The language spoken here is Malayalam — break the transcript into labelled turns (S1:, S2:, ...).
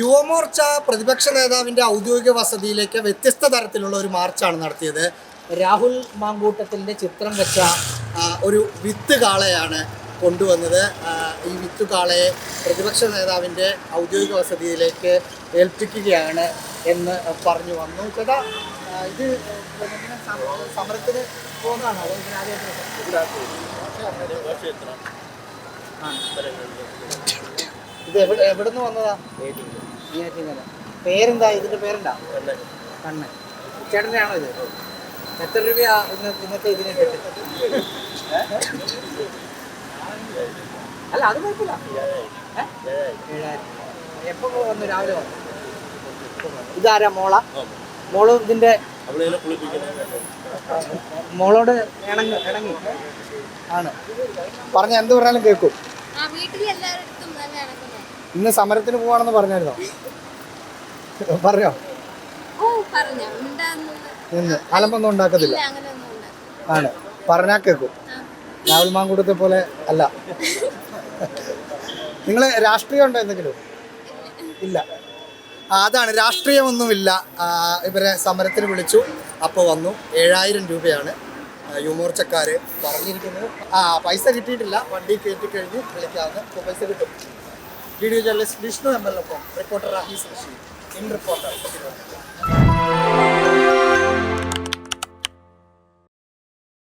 S1: യുവമോർച്ച പ്രതിപക്ഷ നേതാവിന്റെ ഔദ്യോഗിക വസതിയിലേക്ക് വ്യത്യസ്ത തരത്തിലുള്ള ഒരു മാർച്ചാണ് നടത്തിയത്. രാഹുൽ മാങ്കൂട്ടത്തിന്റെ ചിത്രം വെച്ച ഒരു വിത്ത് കാളയാണ് കൊണ്ടുവന്നത് ഈ വിത്ത് കാളയെ പ്രതിപക്ഷ നേതാവിന്റെ ഔദ്യോഗിക വസതിയിലേക്ക് ഏൽപ്പിക്കുകയാണ് എന്ന് പറഞ്ഞു വന്നു. ചേട്ടാ ഇത് സമരത്തിന് പോകുന്നതാണോ? ഇതിനാദ്യമായിട്ട്. ഇത് എവിടെ എവിടെ നിന്ന് വന്നതാ. പേരെന്താ? ഇതിന്റെ പേരെന്താ? കണ്ണൻ. ചേട്ടന്റെ ആണോ ഇത്? എത്ര രൂപയാ ഇന്ന് ഇന്നത്തെ ഇതിന് അല്ല അത് കുഴപ്പമില്ല? ഏഴായിരം. എപ്പോ വന്നു? രാവിലെ വന്നു. ഇതാരാ മോള? മോൾ ഇതിന്റെ മോളോട് ഇണങ്ങി ഇണങ്ങി. ആണ്. പറഞ്ഞ എന്ത് പറഞ്ഞാലും കേൾക്കും.
S2: ആ വീട്ടിൽ എല്ലാവരുടെ
S1: ഇന്ന് സമരത്തിന് പോവാണെന്ന് പറഞ്ഞായിരുന്നോ? പറഞ്ഞോ?
S2: ഉണ്ടാന്ന്
S1: നിന്ന് അലമ്പൊന്നും ഉണ്ടാക്കത്തില്ല. ആണ്. പറഞ്ഞാൽ കേൾക്കും. രാഹുൽ മാങ്കൂട്ടത്തെ പോലെ അല്ല. നിങ്ങൾ രാഷ്ട്രീയം ഉണ്ടോ എന്തെങ്കിലും? ഇല്ല. അതാണ്. രാഷ്ട്രീയമൊന്നുമില്ല. ഇവരെ സമരത്തിന് വിളിച്ചു. അപ്പോൾ വന്നു. ഏഴായിരം രൂപയാണ്. യുവമോർച്ചക്കാർ പറഞ്ഞിരിക്കുന്നത്. ആ പൈസ കിട്ടിയിട്ടില്ല. വണ്ടി കയറ്റി കഴിഞ്ഞ് വിളിക്കാവുന്ന പൈസ കിട്ടും. Video journalist Vishnu MLA reporter Rahees Rishi in reporter